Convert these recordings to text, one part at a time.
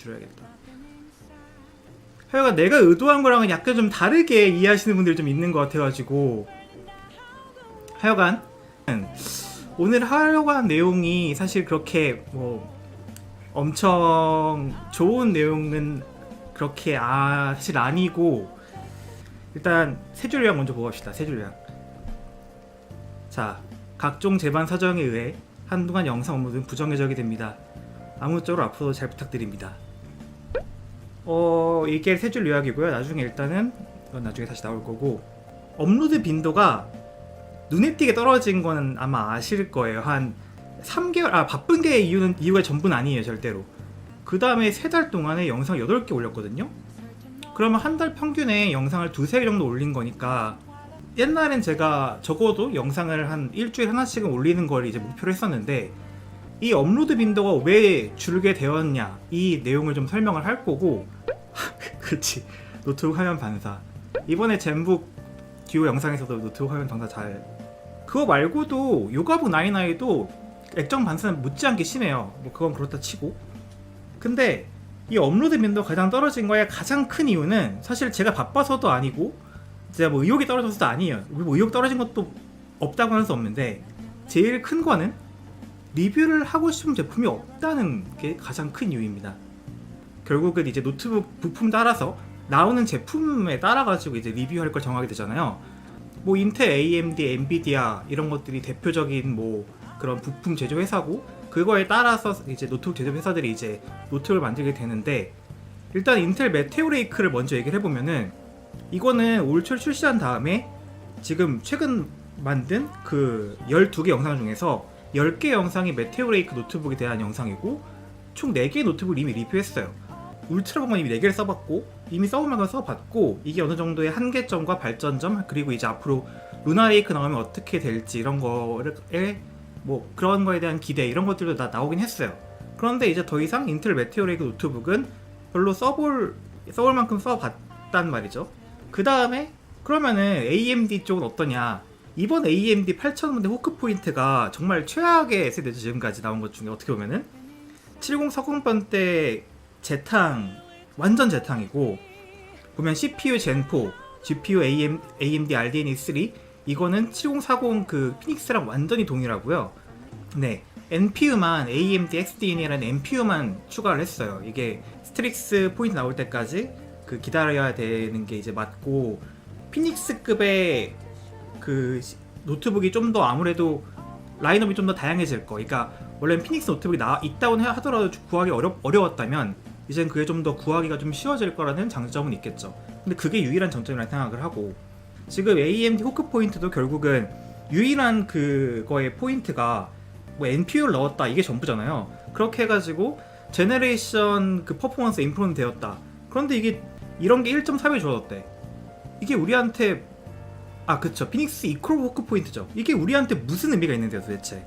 줄여야겠다. 하여간 내가 의도한 거랑은 약간 좀 다르게 이해하시는 분들이 좀 있는 것 같아가지고 하여간 오늘 하려고 한 내용이 사실 그렇게 뭐 엄청 좋은 내용은 그렇게 아 사실 아니고 일단 세 줄 요약 먼저 보고 갑시다. 세 줄 요약. 자, 각종 재반 사정에 의해 한동안 영상 업로드는 부정해적이 됩니다. 아무쪼록 앞으로 잘 부탁드립니다. 어, 이게 세 줄 요약이고요. 나중에 일단은 나중에 다시 나올 거고 업로드 빈도가 눈에 띄게 떨어진 거는 아마 아실 거예요. 한 3개월 아 바쁜 게 이유는 이유가 전부는 아니에요, 절대로. 그 다음에 세 달 동안에 영상 8개 올렸거든요. 그러면 한 달 평균에 영상을 두세 개 정도 올린 거니까 옛날엔 제가 적어도 영상을 한 일주일에 하나씩은 올리는 걸 이제 목표로 했었는데 이 업로드 빈도가 왜 줄게 되었냐? 이 내용을 좀 설명을 할 거고. 그치. 노트북 화면 반사. 이번에 젠북 듀오 영상에서도 노트북 화면 반사 잘. 그거 말고도 요가북 나이나이도 액정 반사는 못지않게 심해요. 뭐 그건 그렇다 치고. 근데 이 업로드 빈도가 가장 떨어진 거의 가장 큰 이유는 사실 제가 바빠서도 아니고 제가 뭐 의욕이 떨어져서도 아니에요. 뭐 의욕 떨어진 것도 없다고 할 수 없는데 제일 큰 거는 리뷰를 하고 싶은 제품이 없다는 게 가장 큰 이유입니다. 결국은 이제 노트북 부품 따라서 나오는 제품에 따라 가지고 이제 리뷰할 걸 정하게 되잖아요. 뭐 인텔, AMD, 엔비디아 이런 것들이 대표적인 뭐 그런 부품 제조 회사고 그거에 따라서 이제 노트북 제조 회사들이 이제 노트북을 만들게 되는데 일단 인텔 메테오레이크를 먼저 얘기를 해보면은 이거는 올초 출시한 다음에 지금 최근 만든 그 12개 영상 중에서 10개 영상이 메테오레이크 노트북에 대한 영상이고 총 4개의 노트북을 이미 리뷰했어요. 울트라보건 이미 4개를 써봤고 이미 써볼 만큼 써봤고 이게 어느 정도의 한계점과 발전점 그리고 이제 앞으로 루나레이크 나오면 어떻게 될지 이런 거에 뭐 그런 거에 대한 기대 이런 것들도 다 나오긴 했어요. 그런데 이제 더 이상 인텔 메테오레이크 노트북은 별로 써볼 써볼 만큼 써봤단 말이죠. 그 다음에 그러면은 AMD 쪽은 어떠냐? 이번 AMD 8000원대 호크 포인트가 정말 최악의 S대죠 지금까지 나온 것 중에 어떻게 보면은 7040번 때 재탕 완전 재탕이고 보면 CPU 젠4, GPU AM, AMD RDNA 3 이거는 7040 그 피닉스랑 완전히 동일하고요. 네, NPU만 AMD XDNA라는 NPU만 추가를 했어요. 이게 스트릭스 포인트 나올 때까지 그 기다려야 되는 게 이제 맞고 피닉스급의 그 시- 노트북이 좀 더 아무래도 라인업이 좀 더 다양해질 거. 그러니까 원래는 피닉스 노트북이 나 있다고 해- 하더라도 구하기 어려, 어려웠다면 이젠 그게 좀 더 구하기가 좀 쉬워질 거라는 장점은 있겠죠. 근데 그게 유일한 장점이라 생각을 하고 지금 AMD 호크 포인트도 결국은 유일한 그거의 포인트가 뭐 NPU를 넣었다 이게 전부잖아요. 그렇게 해가지고 제네레이션 그 퍼포먼스 임프로는 되었다. 그런데 이게 이런 게 1.3배 줄어들대. 이게 우리한테 아 그쵸 피닉스 이퀄 호크 포인트죠. 이게 우리한테 무슨 의미가 있는데요 도대체?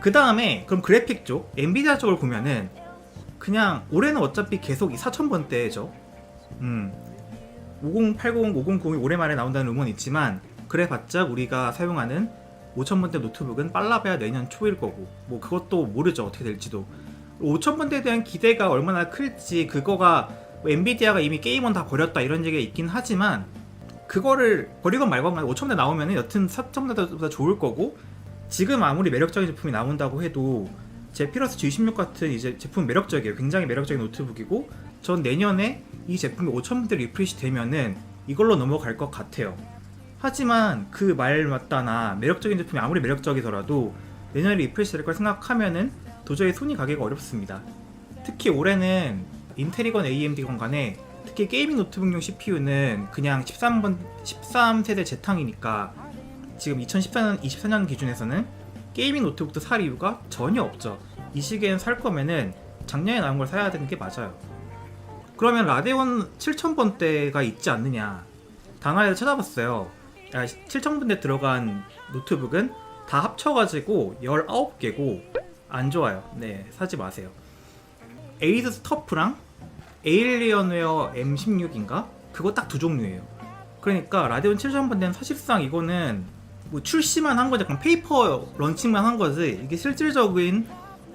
그 다음에 그럼 그래픽 쪽 엔비디아 쪽을 보면은 그냥 올해는 어차피 계속 이 4000번대죠. 음 5080, 5090이 오랜만에 나온다는 음원이 있지만 그래봤자 우리가 사용하는 5000번대 노트북은 빨라봐야 내년 초일 거고 뭐 그것도 모르죠 어떻게 될지도 5000번대에 대한 기대가 얼마나 클지 그거가 뭐 엔비디아가 이미 게임은 다 버렸다 이런 얘기가 있긴 하지만 그거를 버리건 말건 간에 5000대 나오면은 여튼 4000대보다 좋을 거고 지금 아무리 매력적인 제품이 나온다고 해도 제 피러스 G16 같은 이제 제품 매력적이에요. 굉장히 매력적인 노트북이고 전 내년에 이 제품이 5000분대 리프레시 되면은 이걸로 넘어갈 것 같아요. 하지만 그 말 맞다나 매력적인 제품이 아무리 매력적이더라도 내년에 리프레시 될걸 생각하면은 도저히 손이 가기가 어렵습니다. 특히 올해는 인텔이건 AMD건 간에 특히 게이밍 노트북용 CPU는 그냥 13번 13세대 재탕이니까 지금 2014년 24년 기준에서는 게이밍 노트북도 살 이유가 전혀 없죠. 이 시기엔 살 거면은 작년에 나온 걸 사야 되는 게 맞아요. 그러면 라데온 7000번대가 있지 않느냐? 단화에서 찾아봤어요. 7000번대 들어간 노트북은 다 합쳐가지고 19개고 안 좋아요. 네, 사지 마세요. 에이스 스 터프랑 에일리언웨어 M16인가? 그거 딱 두 종류예요. 그러니까 라데온 7000번대는 사실상 이거는 뭐 출시만 한 거지, 약간 페이퍼 런칭만 한 거지. 이게 실질적인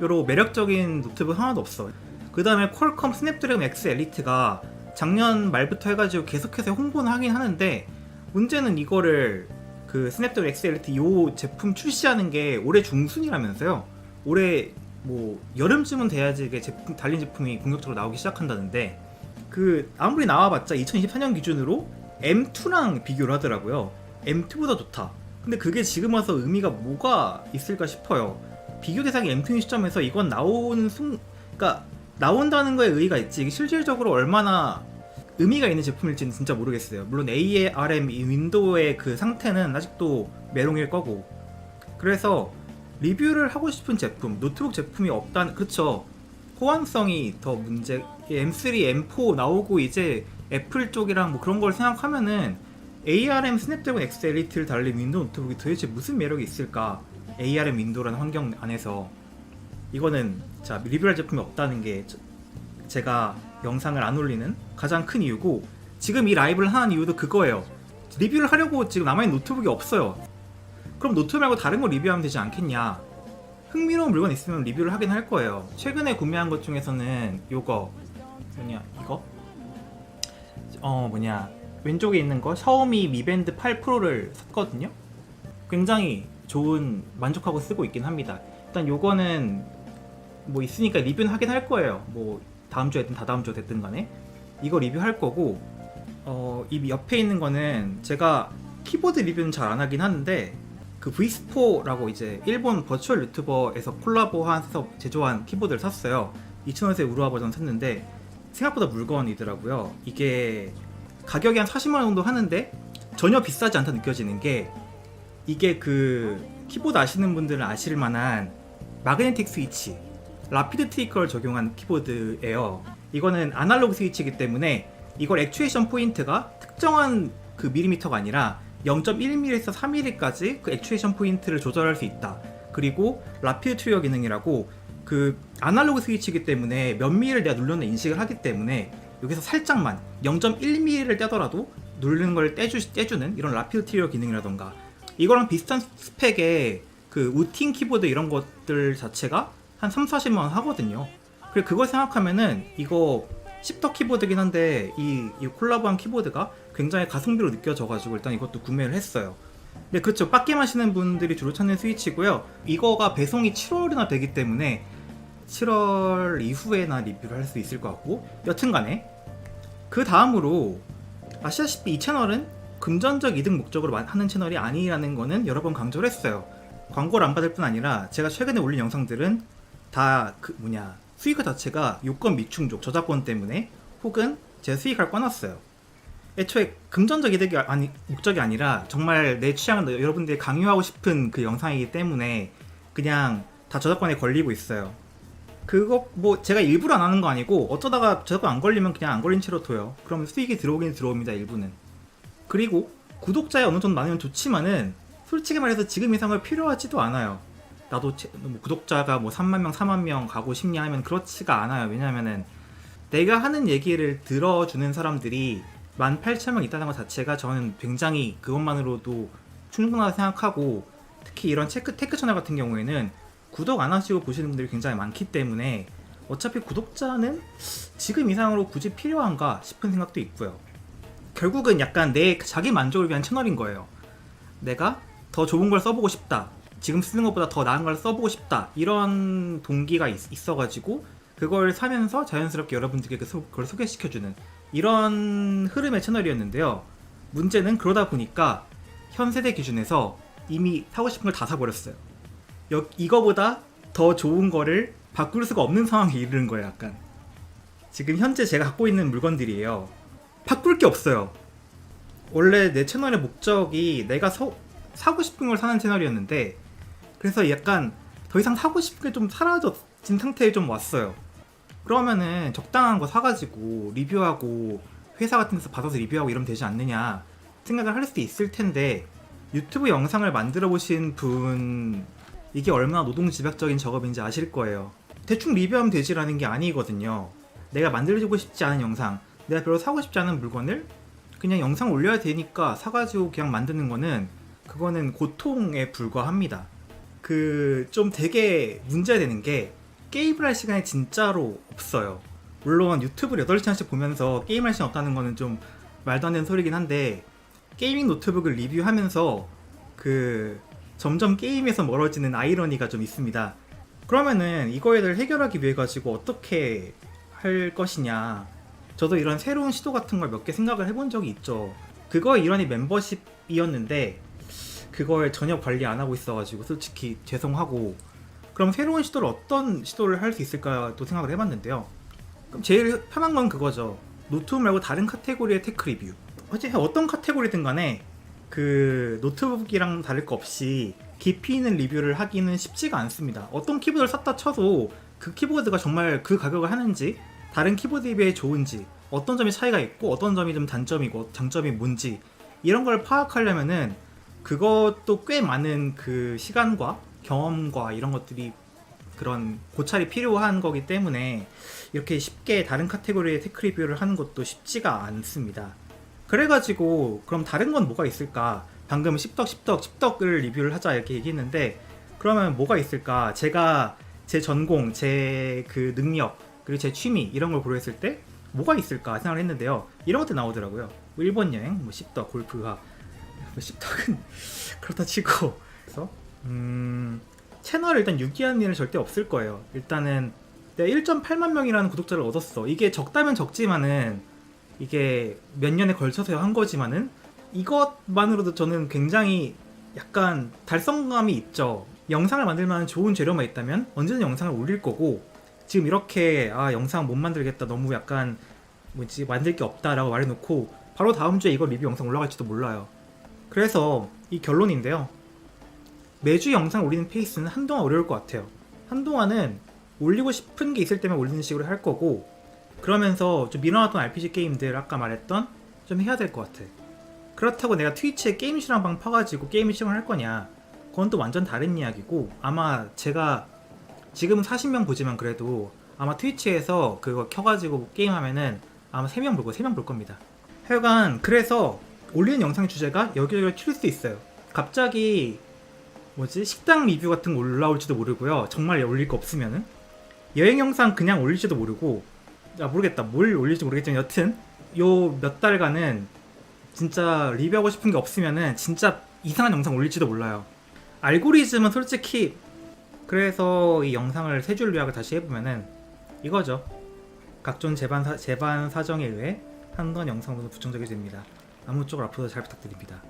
여러 매력적인 노트북 하나도 없어. 그그 다음에 퀄컴 스냅드래곤 X 엘리트가 작년 말부터 해가지고 계속해서 홍보는 하긴 하는데 문제는 이거를 그 스냅드래곤 X 엘리트 요 제품 출시하는 게 올해 중순이라면서요. 올해 뭐 여름쯤은 돼야지 이게 제품 달린 제품이 본격적으로 나오기 시작한다는데 그 아무리 나와봤자 2024년 기준으로 M2랑 비교를 하더라고요. M2보다 좋다. 근데 그게 지금 와서 의미가 뭐가 있을까 싶어요. 비교 대상이 M2인 시점에서 이건 나오는 순, 그러니까 나온다는 거에 의의가 있지 실질적으로 얼마나 의미가 있는 제품일지는 진짜 모르겠어요. 물론 ARM 이 윈도우의 그 상태는 아직도 메롱일 거고. 그래서 리뷰를 하고 싶은 제품, 노트북 제품이 없다는 그렇죠. 호환성이 더 문제. M3, M4 나오고 이제 애플 쪽이랑 뭐 그런 걸 생각하면은 ARM 스냅드래곤 X 엘리트를 달린 윈도우 노트북이 도대체 무슨 매력이 있을까? ARM 윈도우라는 환경 안에서 이거는 자 리뷰할 제품이 없다는 게 저- 제가 영상을 안 올리는 가장 큰 이유고 지금 이 라이브를 하는 이유도 그거예요. 리뷰를 하려고 지금 남아있는 노트북이 없어요. 그럼 노트북 말고 다른 거 리뷰하면 되지 않겠냐? 흥미로운 물건 있으면 리뷰를 하긴 할 거예요. 최근에 구매한 것 중에서는 요거 뭐냐 이거 어 뭐냐 왼쪽에 있는 거 샤오미 미밴드 8 프로를 샀거든요. 굉장히 좋은 만족하고 쓰고 있긴 합니다. 일단 요거는 뭐 있으니까 리뷰는 하긴 할 거예요. 뭐 다음 주에 됐든 다다음 주에 됐든 간에 이거 리뷰할 거고 어, 이 옆에 있는 거는 제가 키보드 리뷰는 잘 안 하긴 하는데 그 V4라고 이제 일본 버추얼 유튜버에서 콜라보해서 제조한 키보드를 샀어요. 2,000원에 우루화 버전 샀는데 생각보다 물건이더라고요. 이게 가격이 한 40만 원 정도 하는데 전혀 비싸지 않다 느껴지는 게 이게 그 키보드 아시는 분들은 아실 만한 마그네틱 스위치 라피드 트리커를 적용한 키보드예요. 이거는 아날로그 스위치이기 때문에 이걸 액추에이션 포인트가 특정한 그 밀리미터가 아니라 0.1mm에서 3mm까지 그 액추에이션 포인트를 조절할 수 있다. 그리고 라피드 트리거 기능이라고 그 아날로그 스위치이기 때문에 몇 미리를 내가 눌렀는 인식을 하기 때문에 여기서 살짝만 0.1mm를 떼더라도 누르는 걸 떼주, 떼주는 이런 라피드 트리거 기능이라던가 이거랑 비슷한 스펙의 그 우팅 키보드 이런 것들 자체가 한 3, 40만 원 하거든요. 그리고 그걸 생각하면은 이거 십더 키보드긴 한데 이, 이 콜라보한 키보드가 굉장히 가성비로 느껴져가지고 일단 이것도 구매를 했어요. 근데 그렇죠. 빡게임 하시는 분들이 주로 찾는 스위치고요. 이거가 배송이 7월이나 되기 때문에 7월 이후에나 리뷰를 할 수 있을 것 같고 여튼간에 그 다음으로 아시다시피 이 채널은 금전적 이득 목적으로 하는 채널이 아니라는 거는 여러 번 강조를 했어요. 광고를 안 받을 뿐 아니라 제가 최근에 올린 영상들은 다 그 뭐냐 수익화 자체가 요건 미충족 저작권 때문에 혹은 제 수익을 꺼놨어요. 애초에 금전적 이득이 아니 목적이 아니라 정말 내 취향을 여러분들이 강요하고 싶은 그 영상이기 때문에 그냥 다 저작권에 걸리고 있어요. 그거 뭐 제가 일부러 안 하는 거 아니고 어쩌다가 저작권 안 걸리면 그냥 안 걸린 채로 둬요. 그럼 수익이 들어오긴 들어옵니다 일부는. 그리고 구독자에 어느 정도 많으면 좋지만은 솔직히 말해서 지금 이상을 필요하지도 않아요. 나도 제- 뭐 구독자가 뭐 3만 명, 4만 명 가고 싶냐 하면 그렇지가 않아요. 왜냐면은 내가 하는 얘기를 들어주는 사람들이 18,000명 있다는 것 자체가 저는 굉장히 그것만으로도 충분하다 생각하고 특히 이런 체크, 테크 채널 같은 경우에는 구독 안 하시고 보시는 분들이 굉장히 많기 때문에 어차피 구독자는 지금 이상으로 굳이 필요한가 싶은 생각도 있고요. 결국은 약간 내 자기 만족을 위한 채널인 거예요. 내가 더 좋은 걸 써보고 싶다. 지금 쓰는 것보다 더 나은 걸 써보고 싶다. 이런 동기가 있, 어가지고 그걸 사면서 자연스럽게 여러분들께 그 소- 그걸 소개시켜주는 이런 흐름의 채널이었는데요. 문제는 그러다 보니까 현 세대 기준에서 이미 사고 싶은 걸 다 사버렸어요. 여, 이거보다 더 좋은 거를 바꿀 수가 없는 상황에 이르는 거예요, 약간. 지금 현재 제가 갖고 있는 물건들이에요. 바꿀 게 없어요. 원래 내 채널의 목적이 내가 서- 사고 싶은 걸 사는 채널이었는데 그래서 약간 더 이상 사고 싶은 게 좀 사라진 상태에 좀 왔어요. 그러면은 적당한 거 사가지고 리뷰하고 회사 같은 데서 받아서 리뷰하고 이러면 되지 않느냐 생각을 할 수도 있을 텐데 유튜브 영상을 만들어 보신 분 이게 얼마나 노동 집약적인 작업인지 아실 거예요. 대충 리뷰하면 되지라는 게 아니거든요. 내가 만들어주고 싶지 않은 영상, 내가 별로 사고 싶지 않은 물건을 그냥 영상 올려야 되니까 사가지고 그냥 만드는 거는 그거는 고통에 불과합니다. 그 좀 되게 문제되는 게 게임을 할 시간이 진짜로 없어요. 물론 유튜브를 8시간씩 보면서 게임할 시간 없다는 거는 좀 말도 안 되는 소리긴 한데 게이밍 노트북을 리뷰하면서 그 점점 게임에서 멀어지는 아이러니가 좀 있습니다. 그러면은 이거를 해결하기 위해 가지고 어떻게 할 것이냐. 저도 이런 새로운 시도 같은 걸 몇 개 생각을 해본 적이 있죠. 그거의 일환이 멤버십이었는데 그걸 전혀 관리 안 하고 있어가지고 솔직히 죄송하고 그럼 새로운 시도를 어떤 시도를 할 수 있을까도 생각을 해봤는데요. 그럼 제일 편한 건 그거죠. 노트북 말고 다른 카테고리의 테크 리뷰. 어째 어떤 카테고리든 간에 그 노트북이랑 다를 거 없이 깊이 있는 리뷰를 하기는 쉽지가 않습니다. 어떤 키보드를 샀다 쳐도 그 키보드가 정말 그 가격을 하는지 다른 키보드에 비해 좋은지 어떤 점이 차이가 있고 어떤 점이 좀 단점이고 장점이 뭔지 이런 걸 파악하려면은 그것도 꽤 많은 그 시간과 경험과 이런 것들이 그런 고찰이 필요한 거기 때문에 이렇게 쉽게 다른 카테고리의 테크 리뷰를 하는 것도 쉽지가 않습니다. 그래가지고 그럼 다른 건 뭐가 있을까? 방금 10덕, 10덕, 10덕을 리뷰를 하자 이렇게 얘기했는데 그러면 뭐가 있을까? 제가 제 전공, 제 그 능력, 그리고 제 취미 이런 걸 고려했을 때 뭐가 있을까 생각을 했는데요. 이런 것도 나오더라고요. 뭐 일본 여행, 뭐 10덕, 골프화. 뭐 10덕은 그렇다 치고 그래서 음, 채널에 일단 유기한 일은 절대 없을 거예요. 일단은 내가 1.8만 명이라는 구독자를 얻었어. 이게 적다면 적지만은 이게 몇 년에 걸쳐서 한 거지만은 이것만으로도 저는 굉장히 약간 달성감이 있죠. 영상을 만들 만한 좋은 재료만 있다면 언제든 영상을 올릴 거고 지금 이렇게 아 영상 못 만들겠다 너무 약간 뭐지 만들 게 없다라고 말해놓고 바로 다음 주에 이거 리뷰 영상 올라갈지도 몰라요. 그래서 이 결론인데요. 매주 영상 올리는 페이스는 한동안 어려울 것 같아요. 한동안은 올리고 싶은 게 있을 때만 올리는 식으로 할 거고 그러면서 좀 밀어놨던 RPG 게임들 아까 말했던 좀 해야 될 것 같아. 그렇다고 내가 트위치에 게임 실험 방 파가지고 게임 실험을 할 거냐? 그건 또 완전 다른 이야기고 아마 제가 지금은 40명 보지만 그래도 아마 트위치에서 그거 켜가지고 게임하면은 아마 3명 볼 거, 3명 볼 겁니다. 하여간 그래서 올리는 영상 주제가 여기저기 튈 수 있어요. 갑자기 뭐지 식당 리뷰 같은 거 올라올지도 모르고요. 정말 올릴 거 없으면은 여행 영상 그냥 올릴지도 모르고 아 모르겠다 뭘 올릴지 모르겠지만 여튼 요 몇 달간은 진짜 리뷰하고 싶은 게 없으면은 진짜 이상한 영상 올릴지도 몰라요. 알고리즘은 솔직히 그래서 이 영상을 세 줄 요약을 다시 해보면은 이거죠. 각종 재반, 사, 재반 사정에 의해 한번 영상으로 부정적이 됩니다. 아무쪼록 앞으로도 잘 부탁드립니다.